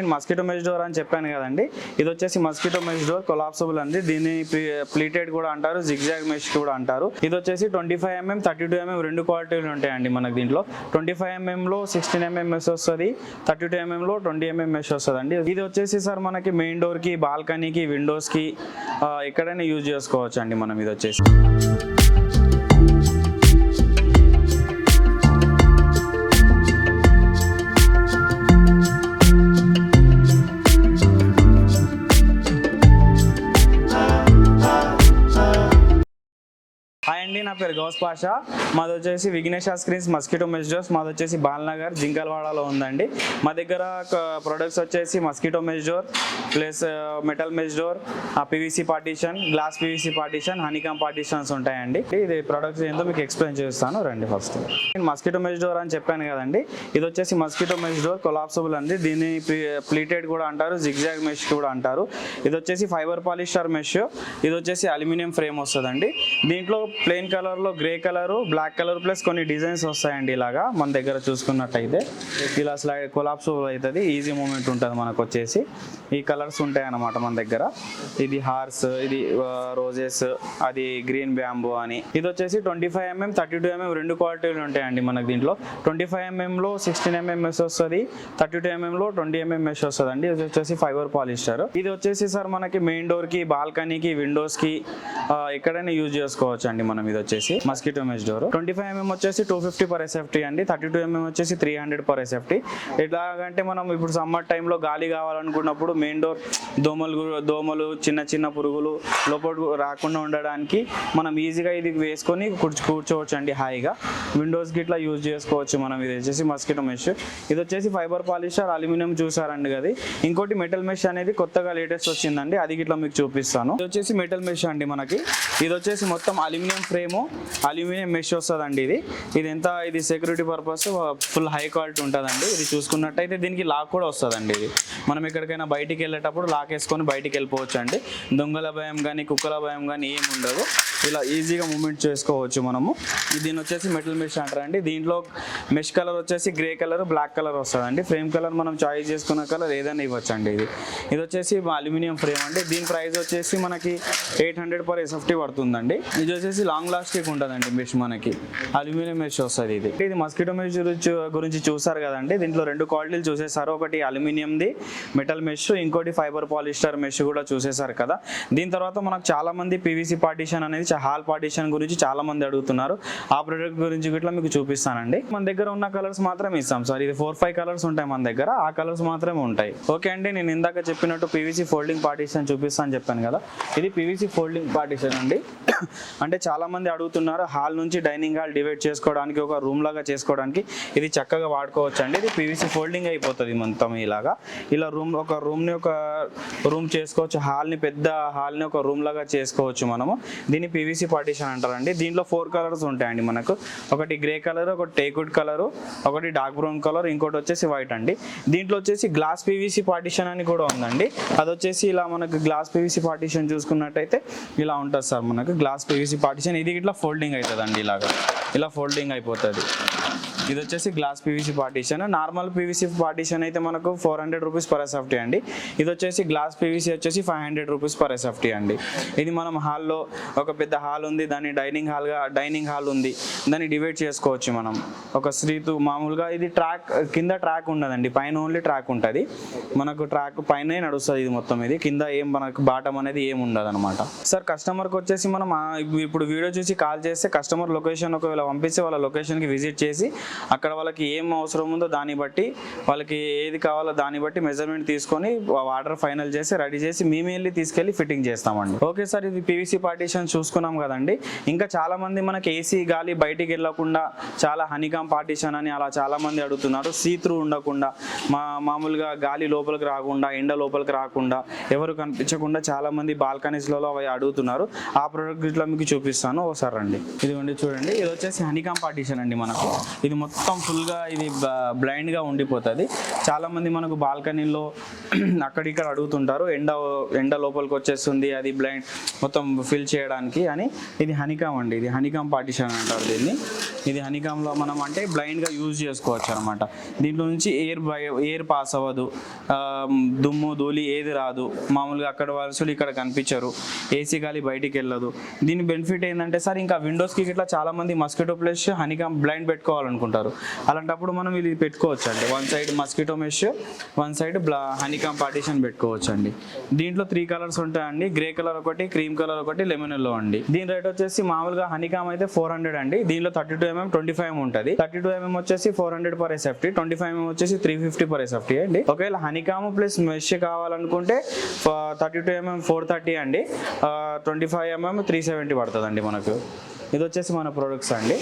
నేను mosquito mesh door అని చెప్పాను కదండి. ఇది వచ్చేసి మస్కిటో మెష్ డోర్ కొలాప్సబుల్ అండి. దీన్ని ప్లీటెడ్ కూడా అంటారు జిగ్జాగ్ మెష్ కూడా అంటారు. ఇది వచ్చేసి twenty five MM thirty two MM రెండు క్వాలిటీలు ఉంటాయండి మనకు దీంట్లో. ట్వంటీ ఫైవ్ ఎంఎం లో సిక్స్టీన్ ఎంఎం మెష్ వస్తుంది థర్టీ టూ ఎంఎం లో ట్వంటీ ఎంఎం మెష్ వస్తుంది అండి ఇది వచ్చేసి సార్ మనకి మెయిన్ డోర్కి బాల్కనీకి విండోస్కి ఎక్కడైనా యూజ్ చేసుకోవచ్చు అండి మనం ఇది వచ్చేసి. నా పేరు గౌస్ పాషా. మాది వచ్చేసి విఘ్నేష్ స్క్రీన్స్ మస్కిటో మెస్డోర్స్ మాది వచ్చేసి బాల్నగర్ జింకల్వాడలో ఉందండి. మా దగ్గర ప్రొడక్ట్స్ వచ్చేసి mosquito mesh door plus metal mesh door PVC partition glass PVC partition honeycomb partitions ఉంటాయండి. ఇది ప్రొడక్ట్స్ ఏందో మీకు ఎక్స్ప్లెయిన్ చేస్తాను. రండి ఫస్ట్ నేను మస్కిటో మెస్డోర్ అని చెప్పాను కదండి. ఇది వచ్చేసి మస్కిటో మెస్డోర్ కొలాప్సబుల్ అండి. దీన్ని ప్లీటెడ్ కూడా అంటారు జిగ్జాగ్ మెష్ కూడా అంటారు. ఇది వచ్చేసి ఫైబర్ పాలిస్టర్ మెష్ ఇది వచ్చేసి అల్యూమినియం ఫ్రేమ్ వస్తుందండి. దీంట్లో ప్లెయిన్ కలర్లో grey colour black colour plus కొన్ని డిజైన్స్ వస్తాయండి ఇలాగా మన దగ్గర చూసుకున్నట్టయితే. ఇలా స్లైడ్ కొలాప్స్ అవుతుంది ఈజీ మూమెంట్ ఉంటుంది మనకు వచ్చేసి. ఈ కలర్స్ ఉంటాయి అన్నమాట మన దగ్గర. ఇది హార్స్ ఇది రోజెస్ అది గ్రీన్ బ్యాంబు అని. ఇది వచ్చేసి twenty five MM thirty two MM రెండు క్వాలిటీలు ఉంటాయండి మనకు దీంట్లో. ట్వంటీ ఫైవ్ ఎంఎంలో సిక్స్టీన్ ఎంఎం మెస్ వస్తుంది థర్టీ టూ ఎంఎంలో ట్వంటీ ఎంఎం మెష్ వస్తుంది అండి ఇది వచ్చేసి ఫైబర్ పాలిస్టర్. ఇది వచ్చేసి సార్ మనకి మెయిన్ డోర్కి బాల్కనీకి విండోస్కి ఎక్కడైనా యూజ్ చేసుకోవచ్చు అండి మనం ఇది వచ్చేసి mosquito mesh door. Twenty five mm వచ్చేసి టూ ఫిఫ్టీ పర్ ఎస్ఎఫ్టీ అండి. థర్టీ టూ ఎంఎం వచ్చేసి త్రీ హండ్రెడ్ పర్ ఎస్ఎఫ్టీ ఎట్లాగంటే మనం ఇప్పుడు సమ్మర్ టైంలో గాలి కావాలనుకున్నప్పుడు మెయిన్ డోర్ దోమలు దోమలు చిన్న చిన్న పురుగులు లోపల రాకుండా ఉండడానికి మనం ఈజీగా ఇది వేసుకొని కూర్చో కూర్చోవచ్చు అండి హాయిగా. విండోస్ గిట్లా యూజ్ చేసుకోవచ్చు మనం. ఇది వచ్చేసి మస్కిటో మెష్. ఇది వచ్చేసి ఫైబర్ పాలిస్టర్ అల్యూమినియం చూసారండి అది. ఇంకోటి మెటల్ మెష్ అనేది కొత్తగా లేటెస్ట్ వచ్చిందండి. అది గిట్లా మీకు చూపిస్తాను. ఇది వచ్చేసి మెటల్ మెష్ అండి మనకి. ఇది వచ్చేసి మొత్తం అల్యూమినియం ఫ్రేమ్ అల్యూమినియం మెష్ వస్తుందండి ఇది. ఇది ఎంత? ఇది security purpose full high quality ఉంటుందండి. ఇది చూసుకున్నట్టయితే దీనికి లాక్ కూడా వస్తుందండి ఇది. మనం ఎక్కడికైనా బయటికి వెళ్ళేటప్పుడు లాక్ వేసుకొని బయటికి వెళ్ళిపోవచ్చు అండి దొంగల భయం కానీ కుక్కల భయం కానీ ఏం ఉండదు ఇలా ఈజీగా మూమెంట్ చేసుకోవచ్చు మనము. దీని వచ్చేసి మెటల్ మెష్ అంటారండి దీంట్లో మెష్ కలర్ వచ్చేసి గ్రే కలర్ బ్లాక్ కలర్ వస్తుందండి. ఫ్రేమ్ కలర్ మనం చాయిస్ చేసుకున్న కలర్ ఏదైనా ఇవ్వచ్చు అండి ఇది. ఇది వచ్చేసి అల్యూమినియం ఫ్రేమ్ అండి. దీని ప్రైస్ వచ్చేసి మనకి ఎయిట్ హండ్రెడ్ పర్ ఎస్ఎఫ్టీ పడుతుందండి. ఇది వచ్చేసి లాంగ్ లాస్టిక్ ఉంటుందండి మెష్ మనకి. అల్యూమినియం మెష్ వస్తుంది ఇది. ఇది మస్కిటో మెష్ గురించి గురించి చూసారు కదండి. దీంట్లో రెండు క్వాలిటీలు చూసేసారు. ఒకటి అల్యూమినియంది మెటల్ మెష్ ఇంకోటి ఫైబర్ పాలిస్టర్ మెష్ కూడా చూసేసారు కదా. దీని తర్వాత మనకు చాలా మంది పీవీసీ పార్టీషన్ అనేది హాల్ పార్టీషన్ గురించి చాలా మంది అడుగుతున్నారు. ఆ ప్రొడక్ట్ గురించి ఇట్లా మీకు చూపిస్తానండి. మన దగ్గర ఉన్న కలర్స్ మాత్రమే ఇస్తాం సార్. ఇది ఫోర్ ఫైవ్ కలర్స్ ఉంటాయి మన దగ్గర. ఆ కలర్స్ మాత్రమే ఉంటాయి. ఓకే అండి నేను ఇందాక చెప్పినట్టు పీవీసీ ఫోల్డింగ్ పార్టీషన్ చూపిస్తాను చెప్పాను కదా. ఇది పీవీసీ ఫోల్డింగ్ పార్టీషన్ అండి. అంటే చాలా మంది అడుగుతున్నారు హాల్ నుంచి డైనింగ్ హాల్ డివైడ్ చేసుకోవడానికి ఒక రూమ్ లాగా చేసుకోవడానికి ఇది చక్కగా వాడుకోవచ్చు అండి. ఇది పీవీసీ ఫోల్డింగ్ అయిపోతుంది మొత్తం ఇలాగా. ఇలా రూమ్ ఒక రూమ్ని ఒక రూమ్ చేసుకోవచ్చు హాల్ని పెద్ద హాల్ని ఒక రూమ్ లాగా చేసుకోవచ్చు మనము. దీన్ని పీవీసీ పార్టీషన్ అంటారండి. దీంట్లో ఫోర్ కలర్స్ ఉంటాయండి మనకు. ఒకటి గ్రే కలర్ ఒకటి టేకుడ్ కలర్ ఒకటి డార్క్ బ్రౌన్ కలర్ ఇంకోటి వచ్చేసి వైట్ అండి. దీంట్లో వచ్చేసి గ్లాస్ పీవీసీ పార్టీషన్ అని కూడా ఉందండి. అది వచ్చేసి ఇలా మనకు గ్లాస్ పీవీసీ పార్టీషన్ చూసుకున్నట్టయితే ఇలా ఉంటుంది సార్ మనకు గ్లాస్ పీవీసీ పార్టీషన్. ఇది ఇట్లా ఫోల్డింగ్ అవుతుంది అండి ఇలాగా. ఇలా ఫోల్డింగ్ అయిపోతుంది. ఇది వచ్చేసి glass PVC partition normal PVC partition అయితే మనకు four hundred rupees per SFT అండి. ఇది వచ్చేసి గ్లాస్ పీవీసీ వచ్చేసి five hundred rupees per SFT అండి. ఇది మనం హాల్లో ఒక పెద్ద హాల్ ఉంది. దాన్ని డైనింగ్ హాల్గా డైనింగ్ హాల్ ఉంది. దాన్ని డివైడ్ చేసుకోవచ్చు మనం. ఒక స్త్రీతు మామూలుగా ఇది ట్రాక్ కింద ట్రాక్ ఉండదండి. పైన ఓన్లీ ట్రాక్ ఉంటుంది. మనకు ట్రాక్ పైన నడుస్తుంది ఇది మొత్తం ఇది. కింద ఏం మనకు బాటం అనేది ఏం ఉండదు అనమాట సార్ కస్టమర్కి వచ్చేసి మనం ఇప్పుడు వీడియో చూసి కాల్ చేస్తే కస్టమర్ లొకేషన్ ఒకవేళ పంపిస్తే వాళ్ళ లొకేషన్కి విజిట్ చేసి అక్కడ వాళ్ళకి ఏం అవసరం ఉందో దాన్ని బట్టి వాళ్ళకి ఏది కావాలో దాన్ని బట్టి మెజర్మెంట్ తీసుకొని ఆర్డర్ ఫైనల్ చేసి రెడీ చేసి మేము వెళ్ళి తీసుకెళ్ళి ఫిట్టింగ్ చేస్తామండి. ఓకే సార్ ఇది పీవీసీ పార్టీషన్ చూసుకున్నాం కదండి. ఇంకా చాలా మంది మనకి ఏసీ గాలి బయటికి వెళ్ళకుండా చాలా హనీకామ్ పార్టీషన్ అని అలా చాలా మంది అడుగుతున్నారు. సీత్రూ ఉండకుండా మా మామూలుగా గాలి లోపలికి రాకుండా ఎండ లోపలికి రాకుండా ఎవరు కనిపించకుండా చాలా మంది బాల్కనీస్లలో అవి అడుగుతున్నారు. ఆ ప్రోడక్ట్లో మీకు చూపిస్తాను. ఒకసారి రండి. ఇదిగోండి చూడండి. ఇది వచ్చేసి హనీకామ్ పార్టీషన్ అండి మనకు. ఇది మొత్తం ఫుల్గా ఇది బ్లైండ్గా ఉండిపోతుంది. చాలామంది మనకు బాల్కనీలో అక్కడిక్కడ అడుగుతుంటారు ఎండ ఎండ లోపలికి వచ్చేస్తుంది అది బ్లైండ్ మొత్తం ఫిల్ చేయడానికి అని. ఇది హనికామ్ అండి ఇది హనికామ్ పార్టిషన్ అంటారు దీన్ని. ఇది హనికామ్లో మనం అంటే బ్లైండ్గా యూజ్ చేసుకోవచ్చు అనమాట దీంట్లో నుంచి ఎయిర్ ఎయిర్ పాస్ అవ్వదు. దుమ్ము ధూళి ఏది రాదు. మామూలుగా అక్కడ వలసలు ఇక్కడ కనిపించరు. ఏసీ గాలి బయటికి వెళ్ళదు. దీని బెనిఫిట్ ఏంటంటే సార్ ఇంకా విండోస్కి ఇట్లా చాలా మంది మస్కిటో ప్లస్ హనీకామ్ బ్లైండ్ పెట్టుకోవాలనుకుంటారు. అలాంటప్పుడు మనం ఇది పెట్టుకోవచ్చు అండి one side mosquito mesh one side బ్లా హనీకామ్ పార్టీషన్ పెట్టుకోవచ్చు అండి దీంట్లో త్రీ కలర్స్ ఉంటాయండి. గ్రే కలర్ ఒకటి క్రీమ్ కలర్ ఒకటి లెమన్ ఎల్లో అండి. దీని రేట్ వచ్చేసి మామూలుగా హనీకామ్ అయితే ఫోర్ హండ్రెడ్ అండి. దీనిలో thirty two MM twenty five ఉంటుంది. థర్టీ టూ ఎంఎం వచ్చేసి four hundred per SFT twenty five mm వచ్చేసి త్రీ ఫిఫ్టీ పర్ ఎస్ఎఫ్టీ అండి. ఒకవేళ హనీకామ్ ప్లస్ మెష్ కావాలనుకుంటే thirty two MM four thirty అండి. Twenty five MM three seventy పడుతుందండి మనకు. ఇది వచ్చేసి మన ప్రొడక్ట్స్ అండి.